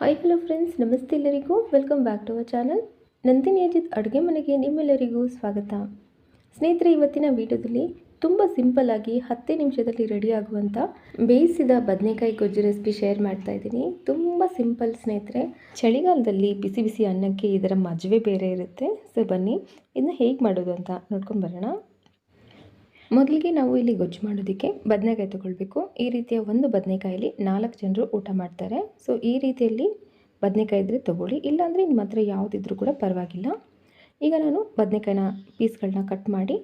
Hi hello friends ನಮಸ್ತೆ ಎಲ್ಲರಿಗೂ. Welcome back to our channel Nandini Ajith ಅಡುಗೆ ಮನೆಗೆ ನಿಮ್ಮೆಲ್ಲರಿಗೂ ಸ್ವಾಗತ. ಸ್ನೇಹಿತರೆ, ಇವತ್ತಿನ ವಿಡಿಯೋದಲ್ಲಿ ತುಂಬ ಸಿಂಪಲ್ ಆಗಿ ಹತ್ತೇ ನಿಮಿಷದಲ್ಲಿ ರೆಡಿ ಆಗುವಂಥ ಬೇಯಿಸಿದ ಬದನೆಕಾಯಿ ಗೊಜ್ಜು ರೆಸಿಪಿ ಶೇರ್ ಮಾಡ್ತಾ ಇದ್ದೀನಿ. ತುಂಬ ಸಿಂಪಲ್ ಸ್ನೇಹಿತರೆ, ಚಳಿಗಾಲದಲ್ಲಿ ಬಿಸಿ ಬಿಸಿ ಅನ್ನಕ್ಕೆ ಇದರ ಮಜವೇ ಬೇರೆ ಇರುತ್ತೆ. ಸೊ ಬನ್ನಿ, ಇದನ್ನ ಹೇಗೆ ಮಾಡೋದು ಅಂತ ನೋಡ್ಕೊಂಡು ಬರೋಣ. ಮೊದಲಿಗೆ ನಾವು ಇಲ್ಲಿ ಗೊಜ್ಜು ಮಾಡೋದಕ್ಕೆ ಬದನೆಕಾಯಿ ತೊಗೊಳ್ಬೇಕು. ಈ ರೀತಿಯ ಒಂದು ಬದನೆಕಾಯಲ್ಲಿ ನಾಲ್ಕು ಜನರು ಊಟ ಮಾಡ್ತಾರೆ. ಸೊ ಈ ರೀತಿಯಲ್ಲಿ ಬದನೆಕಾಯಿ ಇದ್ದರೆ ತೊಗೊಳ್ಳಿ. ಇಲ್ಲಾಂದರೆ ನಿಮ್ಮ ಹತ್ರ ಯಾವುದಿದ್ರೂ ಕೂಡ ಪರವಾಗಿಲ್ಲ. ಈಗ ನಾನು ಬದನೆಕಾಯಿನ ಪೀಸ್ಗಳನ್ನ ಕಟ್ ಮಾಡಿ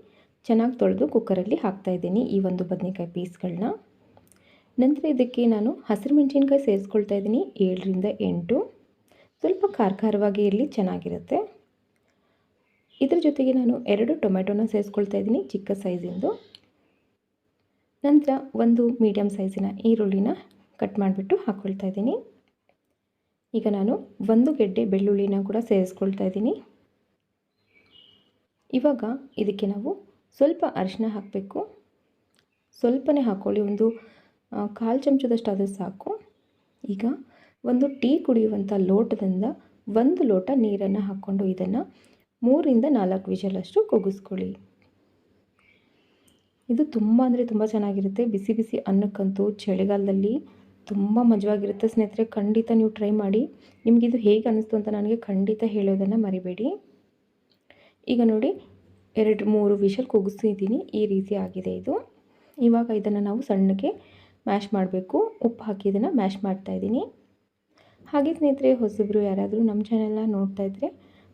ಚೆನ್ನಾಗಿ ತೊಳೆದು ಕುಕ್ಕರಲ್ಲಿ ಹಾಕ್ತಾಯಿದ್ದೀನಿ ಈ ಒಂದು ಬದನೆಕಾಯಿ ಪೀಸ್ಗಳನ್ನ ನಂತರ ಇದಕ್ಕೆ ನಾನು ಹಸಿರು ಮೆಣಸಿನ್ಕಾಯಿ ಸೇರಿಸ್ಕೊಳ್ತಾ ಇದ್ದೀನಿ ಏಳರಿಂದ ಎಂಟು. ಸ್ವಲ್ಪ ಖಾರ ಖಾರವಾಗಿ ಇರಲಿ, ಚೆನ್ನಾಗಿರುತ್ತೆ. ಇದ್ರ ಜೊತೆಗೆ ನಾನು ಎರಡು ಟೊಮೆಟೊನ ಸೇರಿಸ್ಕೊಳ್ತಾ ಇದ್ದೀನಿ, ಚಿಕ್ಕ ಸೈಜಿಂದು. ನಂತರ ಒಂದು ಮೀಡಿಯಮ್ ಸೈಜಿನ ಈರುಳ್ಳಿನ ಕಟ್ ಮಾಡಿಬಿಟ್ಟು ಹಾಕ್ಕೊಳ್ತಾ ಇದ್ದೀನಿ. ಈಗ ನಾನು ಒಂದು ಗೆಡ್ಡೆ ಬೆಳ್ಳುಳ್ಳಿನ ಕೂಡ ಸೇರಿಸ್ಕೊಳ್ತಾ ಇದ್ದೀನಿ. ಇವಾಗ ಇದಕ್ಕೆ ನಾವು ಸ್ವಲ್ಪ ಅರಿಶಿನ ಹಾಕಬೇಕು. ಸ್ವಲ್ಪನೇ ಹಾಕ್ಕೊಳ್ಳಿ, ಒಂದು ಕಾಲು ಚಮಚದಷ್ಟು ಅದು ಸಾಕು. ಈಗ ಒಂದು ಟೀ ಕುಡಿಯುವಂಥ ಲೋಟದಿಂದ ಒಂದು ಲೋಟ ನೀರನ್ನು ಹಾಕ್ಕೊಂಡು ಇದನ್ನು ಮೂರಿಂದ ನಾಲ್ಕು ವಿಷಲಷ್ಟು ಕುಗ್ಗಿಸ್ಕೊಳ್ಳಿ. ಇದು ತುಂಬ ಅಂದರೆ ತುಂಬ ಚೆನ್ನಾಗಿರುತ್ತೆ. ಬಿಸಿ ಬಿಸಿ ಅನ್ನಕ್ಕಂತೂ ಚಳಿಗಾಲದಲ್ಲಿ ತುಂಬ ಮಜವಾಗಿರುತ್ತೆ ಸ್ನೇಹಿತರೆ. ಖಂಡಿತ ನೀವು ಟ್ರೈ ಮಾಡಿ. ನಿಮಗಿದು ಹೇಗೆ ಅನ್ನಿಸ್ತು ಅಂತ ನನಗೆ ಖಂಡಿತ ಹೇಳೋದನ್ನು ಮರಿಬೇಡಿ. ಈಗ ನೋಡಿ, ಎರಡು ಮೂರು ವಿಷಲ್ ಕೂಗಿಸಿದ್ದೀನಿ ಈ ರೀತಿ ಆಗಿದೆ ಇದು. ಇವಾಗ ಇದನ್ನು ನಾವು ಸಣ್ಣಕ್ಕೆ ಮ್ಯಾಶ್ ಮಾಡಬೇಕು. ಉಪ್ಪು ಹಾಕಿ ಇದನ್ನು ಮ್ಯಾಶ್ ಮಾಡ್ತಾಯಿದ್ದೀನಿ ಹಾಗೆ ಸ್ನೇಹಿತರೆ, ಹೊಸಬ್ರು ಯಾರಾದರೂ ನಮ್ಮ ಚಾನೆಲ್ನ ನೋಡ್ತಾ ಇದ್ದರೆ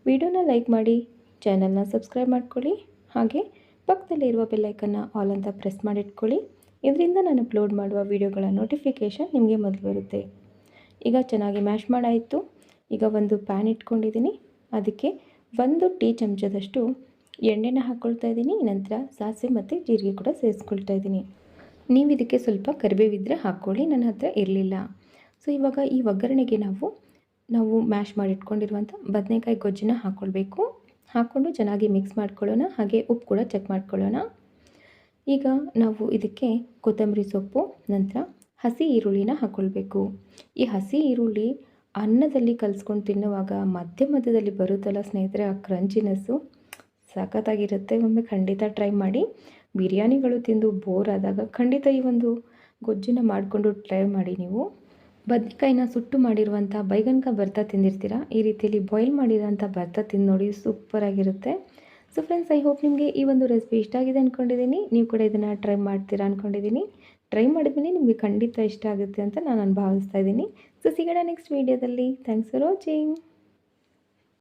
ವಿಡಿಯೋನ ಲೈಕ್ ಮಾಡಿ, ಚಾನಲ್ನ ಸಬ್ಸ್ಕ್ರೈಬ್ ಮಾಡ್ಕೊಳ್ಳಿ, ಹಾಗೆ ಪಕ್ಕದಲ್ಲಿರುವ ಬೆಲ್ಲೈಕನ್ನ ಆಲ್ ಅಂತ ಪ್ರೆಸ್ ಮಾಡಿಟ್ಕೊಳ್ಳಿ. ಇದರಿಂದ ನಾನು ಅಪ್ಲೋಡ್ ಮಾಡುವ ವಿಡಿಯೋಗಳ ನೋಟಿಫಿಕೇಷನ್ ನಿಮಗೆ ಮೊದಲು ಬರುತ್ತೆ. ಈಗ ಚೆನ್ನಾಗಿ ಮ್ಯಾಶ್ ಮಾಡಾಯಿತು. ಈಗ ಒಂದು ಪ್ಯಾನ್ ಇಟ್ಕೊಂಡಿದ್ದೀನಿ. ಅದಕ್ಕೆ ಒಂದು ಟೀ ಚಮಚದಷ್ಟು ಎಣ್ಣೆನ ಹಾಕ್ಕೊಳ್ತಾ ಇದ್ದೀನಿ. ನಂತರ ಸಾಸಿವೆ ಮತ್ತು ಜೀರಿಗೆ ಕೂಡ ಸೇರಿಸ್ಕೊಳ್ತಾ ಇದ್ದೀನಿ. ನೀವು ಇದಕ್ಕೆ ಸ್ವಲ್ಪ ಕರಿಬೇವಿದ್ರೆ ಹಾಕ್ಕೊಳ್ಳಿ. ನನ್ನ ಹತ್ರ ಇರಲಿಲ್ಲ. ಸೊ, ಇವಾಗ ಈ ಒಗ್ಗರಣೆಗೆ ನಾವು ನಾವು ಮ್ಯಾಶ್ ಮಾಡಿ ಇಟ್ಕೊಂಡಿರುವಂಥ ಬದನೆಕಾಯಿ ಗೊಜ್ಜನ್ನ ಹಾಕ್ಕೊಳ್ಬೇಕು. ಹಾಕ್ಕೊಂಡು ಚೆನ್ನಾಗಿ ಮಿಕ್ಸ್ ಮಾಡ್ಕೊಳ್ಳೋಣ. ಹಾಗೆ ಉಪ್ಪು ಕೂಡ ಚೆಕ್ ಮಾಡ್ಕೊಳ್ಳೋಣ. ಈಗ ನಾವು ಇದಕ್ಕೆ ಕೊತ್ತಂಬರಿ ಸೊಪ್ಪು, ನಂತರ ಹಸಿ ಈರುಳ್ಳಿನ ಹಾಕ್ಕೊಳ್ಬೇಕು. ಈ ಹಸಿ ಈರುಳ್ಳಿ ಅನ್ನದಲ್ಲಿ ಕಲಿಸ್ಕೊಂಡು ತಿನ್ನುವಾಗ ಮಧ್ಯ ಮಧ್ಯದಲ್ಲಿ ಬರುತ್ತಲ್ಲ ಸ್ನೇಹಿತರೆ ಆ ಕ್ರಂಚಿನಸ್ಸು ಸಖತ್ತಾಗಿರುತ್ತೆ. ಒಮ್ಮೆ ಖಂಡಿತ ಟ್ರೈ ಮಾಡಿ. ಬಿರಿಯಾನಿಗಳು ತಿಂದು ಬೋರ್ ಆದಾಗ ಖಂಡಿತ ಈ ಒಂದು ಗೊಜ್ಜನ್ನ ಮಾಡಿಕೊಂಡು ಟ್ರೈ ಮಾಡಿ ನೀವು. ಬದ್ನೆಕಾಯಿನ ಸುಟ್ಟು ಮಾಡಿರುವಂಥ ಬೈಗನ್ಕಾಯಿ ಭರ್ತಾ ತಿಂದಿರ್ತೀರಾ? ಈ ರೀತಿಯಲ್ಲಿ ಬಾಯ್ಲ್ ಮಾಡಿರೋಂಥ ಭರ್ತಾ ತಿಂದು ನೋಡಿ ಸೂಪರಾಗಿರುತ್ತೆ ಸೊ ಫ್ರೆಂಡ್ಸ್ ಐ ಹೋಪ್ ನಿಮಗೆ ಈ ಒಂದು ರೆಸಿಪಿ ಇಷ್ಟ ಆಗಿದೆ ಅಂದ್ಕೊಂಡಿದ್ದೀನಿ ನೀವು ಕೂಡ ಇದನ್ನು ಟ್ರೈ ಮಾಡ್ತೀರಾ ಅಂದ್ಕೊಂಡಿದ್ದೀನಿ ಟ್ರೈ ಮಾಡಿದ್ಮೇಲೆ ನಿಮಗೆ ಖಂಡಿತ ಇಷ್ಟ ಆಗುತ್ತೆ ಅಂತ ನಾನು ಭಾವಿಸ್ತಾ ಇದ್ದೀನಿ. ಸೊ ಸಿಗೋಣ ನೆಕ್ಸ್ಟ್ ವೀಡಿಯೋದಲ್ಲಿ ಥ್ಯಾಂಕ್ಸ್ ಫಾರ್ ವಾಚಿಂಗ್